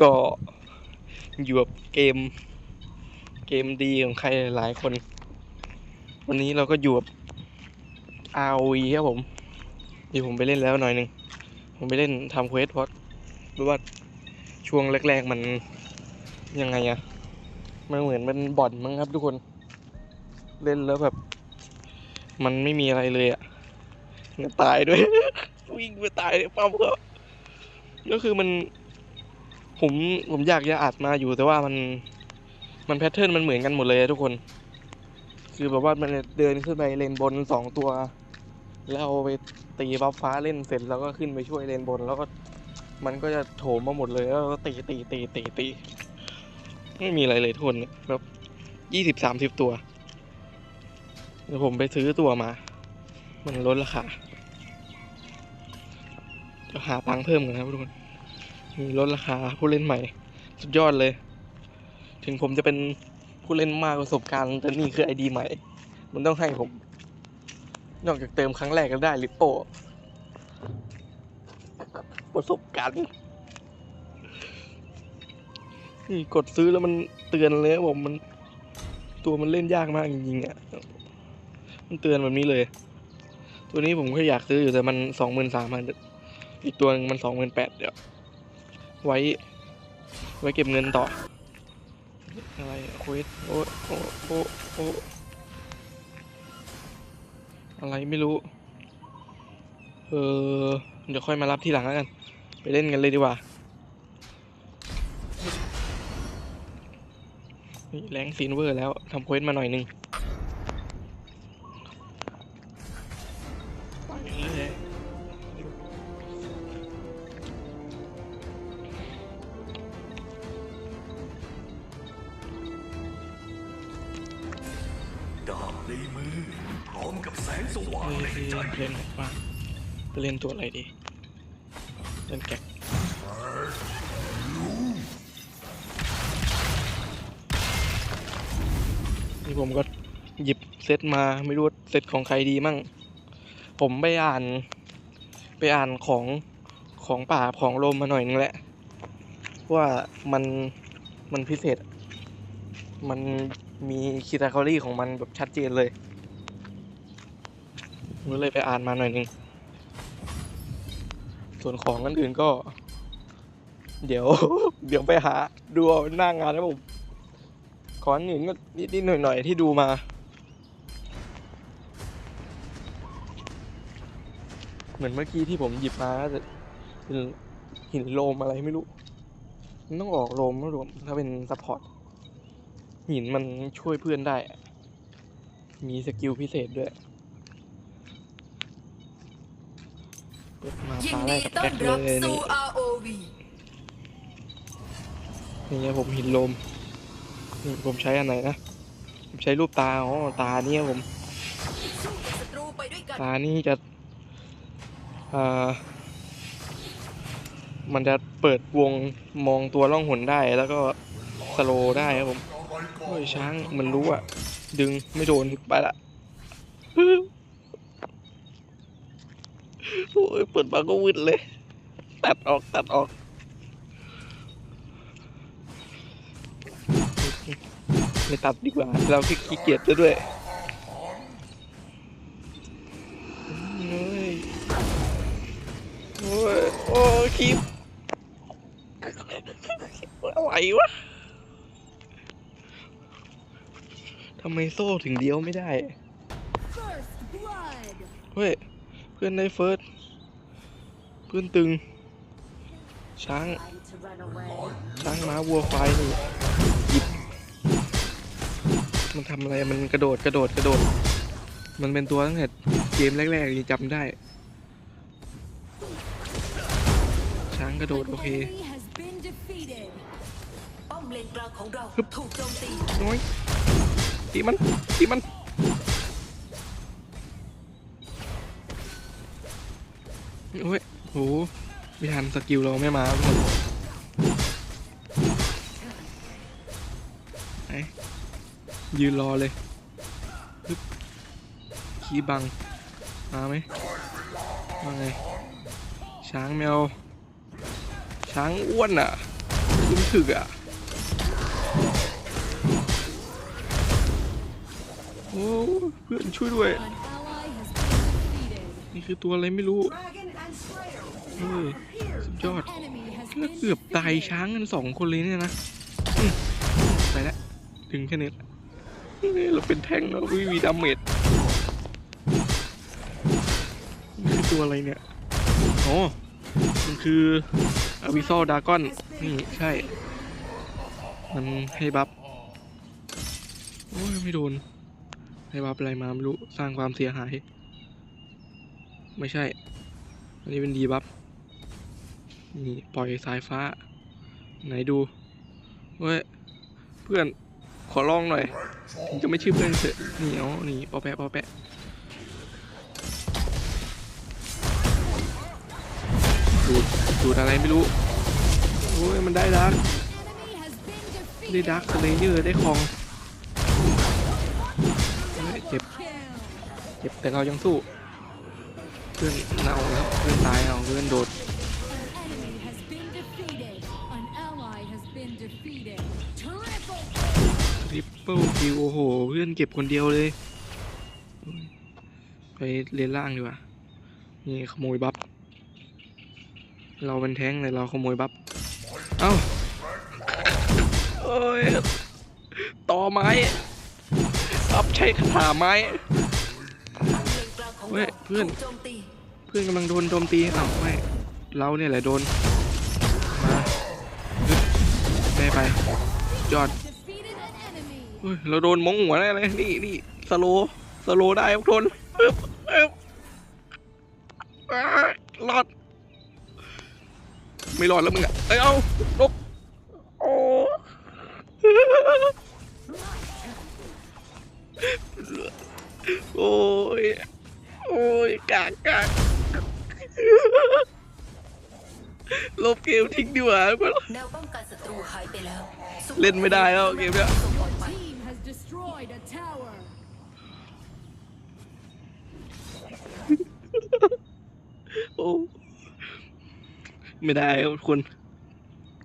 ก็อยู่กับเกม เกมดีของใครหลายคน วันนี้เราก็อยู่กับ ROV ครับผมที่ผมไปเล่นแล้วหน่อยหนึ่งผมไปเล่นทำเควสเพราะรู้ว่าช่วงแรกๆมันยังไงอะมันเหมือนเป็นบ่อนมั้งครับทุกคน เล่นแล้วแบบ มันไม่มีอะไรเลยอะ ตายด้วย วิ่งไปตายในป้อมก็ก็คือมัน ผมผมอยากจะอัดมาอยู่แต่ว่ามัน มันแพทเทิร์นมันเหมือนกันหมดเลยทุกคน คือแบบว่ามันเดินขึ้นไปเลนบนสองตัว แล้วเอาไปตีบัฟฟ้าเล่นเสร็จแล้วก็ขึ้นไปช่วยเลนบน แล้วก็มันก็จะโถมมาหมดเลยแล้วก็ตีตีตีตีตีไม่มีอะไรเลยทุกคนแบบยี่สิบสามสิบตัวเดี๋ยวผมไปซื้อตัวมา มันลดราคาจะหาตังค์เพิ่มกันครับทุกคน มีลดราคาผู้เล่นใหม่ สุดยอดเลย ถึงผมจะเป็นผู้เล่นมากประสบการณ์แต่นี่คือไอดีใหม่ มันต้องให้ผม นอกจากเติมครั้งแรกก็ได้ลิปโป ประสบการณ์นี่กดซื้อแล้วมันเตือนเลยบผมมันตัวมันเล่นยากมากจริงๆอะ มันเตือนแบบนี้เลย ตัวนี้ผมก็อยากซื้ออยู่แต่มันสองหมื่นสามพันอีกตัวนึงมันสองหมื่นแปดเดี๋ยว ไว้ ไว้เก็บเงินต่อ อะไรควสโอ้โอ้โอ้โอ้อะไรไม่รู้ เออ เดี๋ยวค่อยมารับที่หลังแล้วกัน ไปเล่นกันเลยดีกว่านี่แรงซีนเวอร์แล้วทำเควสมาหน่อยหนึง มือ พร้อมกับแสงสว่างเฮ้ยในเฮ้ยใจเล่นมาไปเล่นตัวอะไรดี เล่นแก๊กนี่ผมก็หยิบเซตมาไม่รู้เซตของใครดีมั่ง ผมไปอ่าน ไปอ่านของของป่าของโรมมาหน่อยนึงแหละ ว่ามันมันพิเศษ มัน มีคิตาคอรี่ของมันแบบชัดเจนเลยมก็เลยไปอ่านมาหน่อยนึง ส่วนของอันอื่นก็ เดี๋ยว เดี๋ยวไปหาดูเอาหน้างานนะผมของอื่นก็นิดๆหน่อยๆที่ดูมา เหมือนเมื่อกี้ที่ผมหยิบมาจะเป็นหินโลมอะไรไม่รู้ มันต้องออกโลมไม่รวมถ้าเป็นซัพพอร์ต หินมันช่วยเพื่อนได้ มีสกิลพิเศษด้วยเปิดมายินตาแรดีกกับต้อแจ็นครับเลยสู่นี่ ROV นี่ไงผมหินลมนี่ผมใช้อันไหนนะผมใช้รูปตาอ๋อตาเนี่ยผม สู้กับศัตรูไปด้วยกันตานี่จะอ่ามันจะเปิดวงมองตัวล่องหนได้แล้วก็สโลว์ได้ครับผมโอ้ยช้างมันรู้อะดึงไม่โดนไปละโอ้ยเปิดมาก็วืดเลย ตัดออกตัดออกไม่ตัดดีกว่า เราขี้เกียจซะด้วยเฮ้ยโอ้ยโอ้ยคลิปอะไรวะ ทำไมโซ่ถึงเดียวไม่ได้ First blood. เฮ้ย เพื่อนได้เฟิร์ส เพื่อนตึง ช้าง Time to run away. ช้างม้าวัวควายนี่หยิบ มันทำอะไร มันกระโดดกระโดดกระโดด มันเป็นตัวตั้งแต่เกมแรกๆนี่จำได้ ช้างกระโดด An โอเค enemy has been defeated. ป้อมเลนกลางของเราถูกโจมตีน้อย ตีมันตีมันโอ้ยโหไม่ทันสกิลเราไม่มาทุกคนไหนยืนรอเลยขี้บัง มาไหมมาไง ช้างแมว ช้างอ้วนอะคุ้มถึกอะ โอ้เพื่อนช่วยด้วย นี่คือตัวอะไรไม่รู้เฮ้ยสุดยอดแล้วเกือบตายช้างกันสองคนเลยเนี่ยนะไปแล้วถึงแค่นี้ละเฮ้ยเราเป็นแท่งแล้วไม่มีดาเมจนี่คือตัวอะไรเนี่ยอ๋อมันคืออวิซอลดากอน นี่ใช่ มันให้บัฟ โอ้ยไม่โดน ให้บัฟอะไรมาไม่รู้สร้างความเสียหาย ไม่ใช่ อันนี้เป็นดีบัฟนี่ปล่อยสายฟ้า ไหนดูเว้ยเพื่อนขอลองหน่อยจะไม่ชื่อเพื่อนเถอะนี่เอานี่ปอแปะปอแปะดูดดูดอะไรไม่รู้โอ้ยมันได้ดักได้ดักเลเยอร์ได้ของ เจ็บ เจ็บแต่เรายังสู้ เพื่อนเน่าแล้วเพื่อนตายเอาเพื่อนโดดทริปเปิลคิวโอ้โห เพื่อนเก็บคนเดียวเลย ไปเรียนล่างดีกว่า นี่ขโมยบัฟ เราเป็นแท้งเลยเราขโมยบัฟ เอ้า โอ้ย ต่อไม้ อัพใช้คาถาไม้ป้อมเลนกลางของเว้เรายเพื่อนถูกโจมตีเพื่อนกำลังโดนโจมตีอ้าวไม่เราเนี่ยแหละโดนมาฮึบได้ไปยอด defeated an enemy. เฮ้ยเราโดนมงหัวแน่เลยนี่นี่สโลว์สโลว์ได้ทุกคนปึ๊บปึ๊บอ้ารอด ไม่รอดแล้วมึงอะเอ้ยเอาลบโอ้ โอ้ย โอ้ยกากกากลบเกมทิ้งดีกว่าเพื่อนแนวป้องกันศัตรูหายไปแล้วสู้เล่นไม่ได้แล้วเกมเนี้ยส่งออกไป Team has destroyed a tower. โอ้ไม่ได้ครับคุณ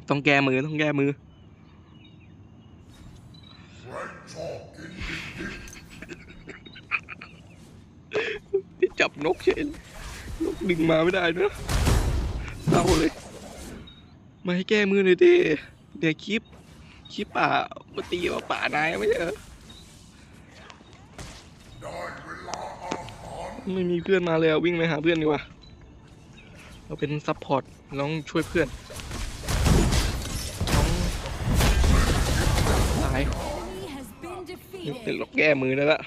ต้องแก้มือต้องแก้มือ จับนกเฉยเลยนกดึงมาไม่ได้นะเศร้าเลย มาให้แก้มือหน่อยดิเดี๋ยวคลิปคลิปป่ามาตีว่าป่านายไม่ใช่เหรอไม่มีเพื่อนมาเลยอะวิ่งไปหาเพื่อนดีกว่า เราเป็นซัพพอร์ตน้องช่วยเพื่อนน้องตาย Enemy has been เดี๋ยว defeated. เราแก้มือได้ละ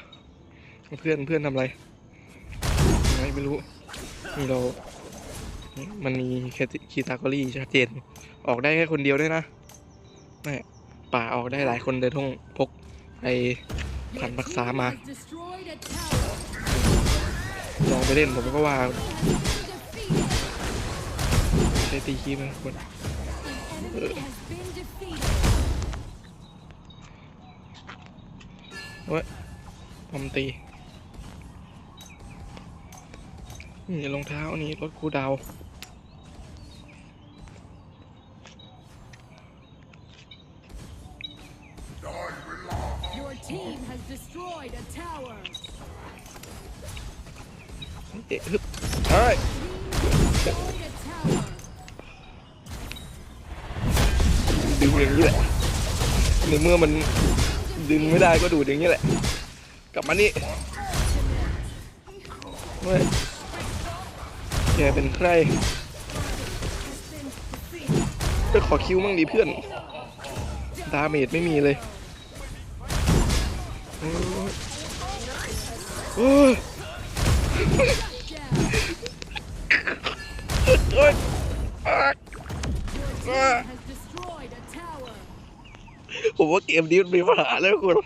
เพื่อนเพื่อนทำอะไร ไม่ไม่รู้นี่เรา มันมีแค่คีตากอรี่ชัดเจน ออกได้แค่คนเดียวด้วยนะไม่ป่าออกได้หลายคนเลยต้องพกไอ Your ขันรักษามา ลองไปเล่นผมก็ว่า Been defeated. ใช้ตีคีย์นคนเว้ยผมตี นี่รองเท้านี่รถคูลดาวน์ Your team has destroyed a tower. เอ๊ะฮึบเฮ้ย Destroyed a tower. ดึงอย่างนี้แหละในเมื่อมันดึงไม่ได้ก็ดูดอย่างนี้แหละ กลับมานี่เว้ยแกเป็นใครจะขอคิวมั่งดิเพื่อน ดาเมจไม่มีเลยโอ้ยโอ้ยผมว่าเกมนี้มันมีปัญหาแล้วคุณ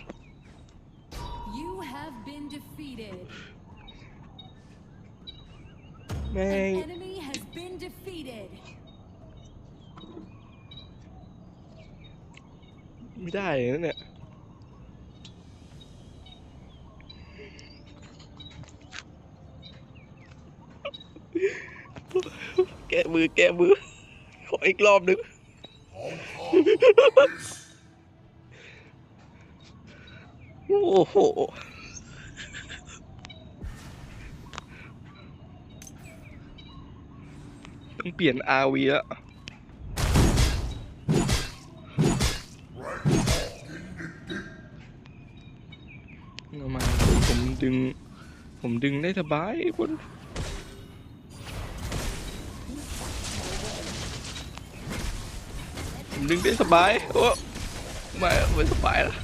You have been defeated. แม่ง An enemy has been defeated. ไม่ได้เลยนะเนี่ย แกก้มือแก้มือ ขออีกรอบหนึง โอ้โห ต้องเปลี่ยน RV แล้วเอามาผมดึง ผมดึงได้สบายบนผมดึงได้สบาย โอ้ไม่ไม่สบายล้ว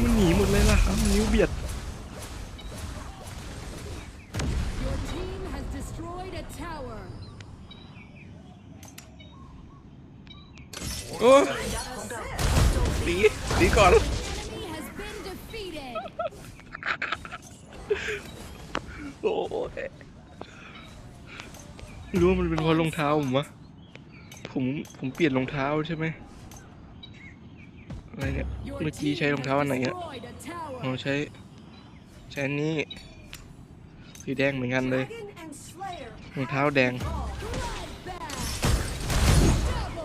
มันหนีหมดเลยล่ะครับนิ้วเบียด โอ้ดีดีก่อนโอ้ยรู้ว่ามันเป็นเพราะรองเท้าผมวะผมผมเปลี่ยนรองเท้าใช่ไหมอะไรเนี่ยเมื่อกี้ใช้รองเท้าอันไหนอะเราใช้ใช้อนี้สีแดงเหมือนกันเลยรองเท้าแดง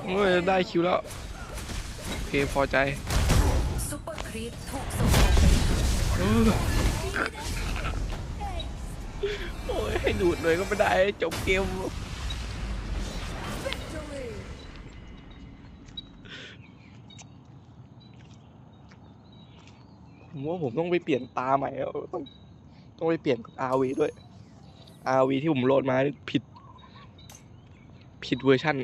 โอ้ยได้คิวแล้วโอเคพอใจซุปเปอร์ครีปถูกส่งออกไปเออโอ้ยให้ดูดเลยก็ไม่ได้จบเกมผมว่าผมต้องไปเปลี่ยนตาใหม่แล้วต้องต้องไปเปลี่ยนกับ RV ด้วย RV ที่ผมโหลดมานี่ผิด ผิดเวอร์ชั่น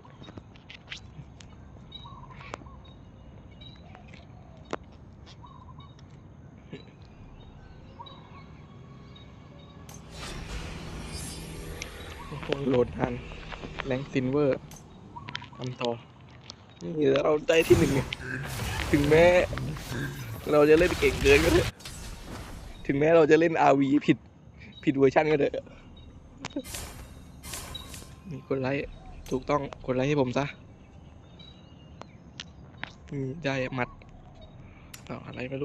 โหโหลดทันแรงซินเวอร์ทำต่อนี่เราได้ที่หนึ่งถึงแม้ เราจะเล่นเก่งเกินก็เถอะถึงแม้เราจะเล่น RV ผิดผิดเวอร์ชันก็เถอะนี่กดไลค์ถูกต้องกดไลค์ให้ผมซะนี่ได้หมัดต่ออะไรไม่รู้